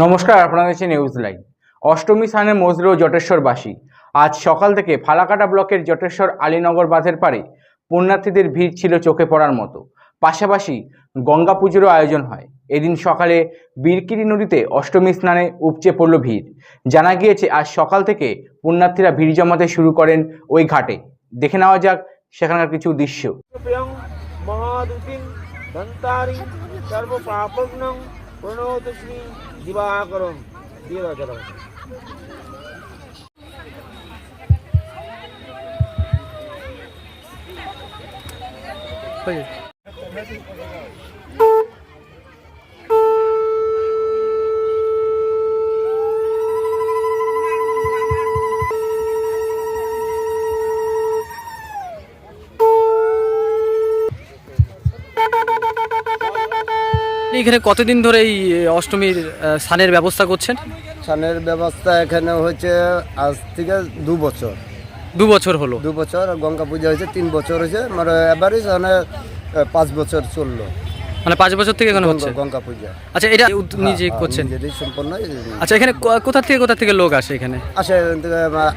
নমস্কার, আপনারা দেখছেন নিউজ লাইন অষ্টমী স্থানে মজরু জটেশ্বরবাসী। আজ সকাল থেকে ফালাকাটা ব্লকের জটেশ্বর আলীনগর বাঁধের পারে পুণ্যার্থীদের ভিড় ছিল চোখে পড়ার মতো। পাশাপাশি গঙ্গা পুজোরও আয়োজন হয়। এদিন সকালে বীরকিরি নদীতে অষ্টমী স্নানে উপচে পড়ল ভিড়। জানা গিয়েছে, আজ সকাল থেকে পুণ্যার্থীরা ভিড় জমাতে শুরু করেন ওই ঘাটে। দেখে নেওয়া যাক সেখানকার কিছু দৃশ্য। প্রণতশ্রী দিবাকরম দিবাকরম Thank you. আপনি এখানে কতদিন ধরে এই অষ্টমীর সানের ব্যবস্থা করছেন? সানের ব্যবস্থা এখানে হয়েছে আজ থেকে দু বছর। দু বছর হলো। দু বছর গঙ্গা পূজা হয়েছে তিন বছর হয়েছে মানে এবারই মানে পাঁচ বছর চলল। মানে পাঁচ বছর থেকে এখানে হচ্ছে? গঙ্গা পূজা। আচ্ছা এটা হ্যাঁ, নিজে হ্যাঁ, করছেন? সম্পন্ন আচ্ছা এখানে কোথা থেকে কোথা থেকে লোক আসে এখানে? আসে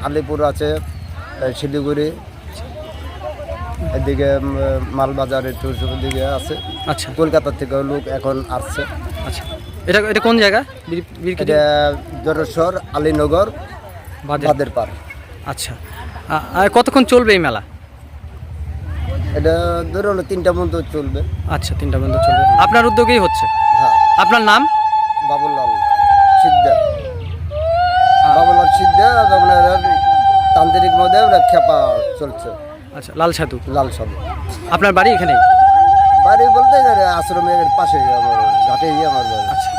আলিপুর আছে শিলিগুড়ি এদিকে মালবাজার একটু দিকে আছে। আচ্ছা। কলকাতা থেকে লোক এখন আসছে। আচ্ছা। এটা এটা কোন জায়গা? এটা জটেশ্বর আলীনগর বাদের পার আচ্ছা। আর কতক্ষণ চলবে এই মেলা? এটা ধরুন তিনটা পর্যন্ত চলবে। আচ্ছা তিনটা পর্যন্ত চলবে। আপনার উদ্যোগেই হচ্ছে? হ্যাঁ। আপনার নাম? বাবুলাল সিদ্ধা বাবুলাল সিদ্ধা আপনার তান্ত্রিক মধ্যে খেপা চলছে। আচ্ছা লাল সাধু। লাল সাধু। আপনার বাড়ি এখানে বাড়ি বলতে আশ্রমের পাশে আমার ঘাটেই আমার বাড়ি। আচ্ছা।